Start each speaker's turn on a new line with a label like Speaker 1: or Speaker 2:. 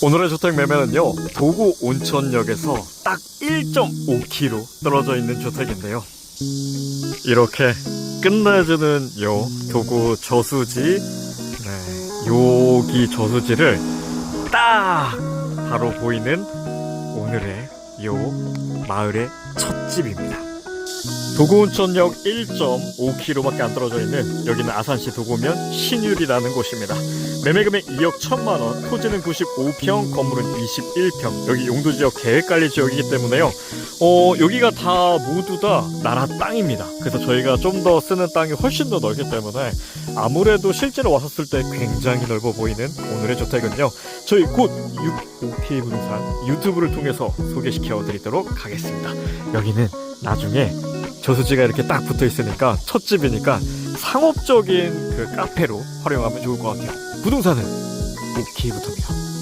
Speaker 1: 오늘의 주택 매매는요 도구 온천역에서 딱 1.5km 떨어져 있는 주택인데요. 이렇게 끝내주는 요 도구 저수지 네, 여기 저수지를 딱 바로 보이는 오늘의 요 마을의 첫 집입니다 도구온천역 1.5km밖에 안 떨어져 있는 여기는 아산시 도구면 신율이라는 곳입니다. 매매금액 2억 1천만 원, 토지는 95평, 건물은 21평. 여기 용도 지역 계획관리 지역이기 때문에요. 어, 여기가 다 모두 다 나라 땅입니다. 그래서 저희가 좀 더 쓰는 땅이 훨씬 더 넓기 때문에 아무래도 실제로 왔었을 때 굉장히 넓어 보이는 오늘의 주택은요. 저희 곧 65K 부동산 유튜브를 통해서 소개시켜 드리도록 하겠습니다. 여기는 나중에 저수지가 이렇게 딱 붙어 있으니까 첫 집이니까 상업적인 그 카페로 활용하면 좋을 것 같아요. 부동산은 오케이부터입니다.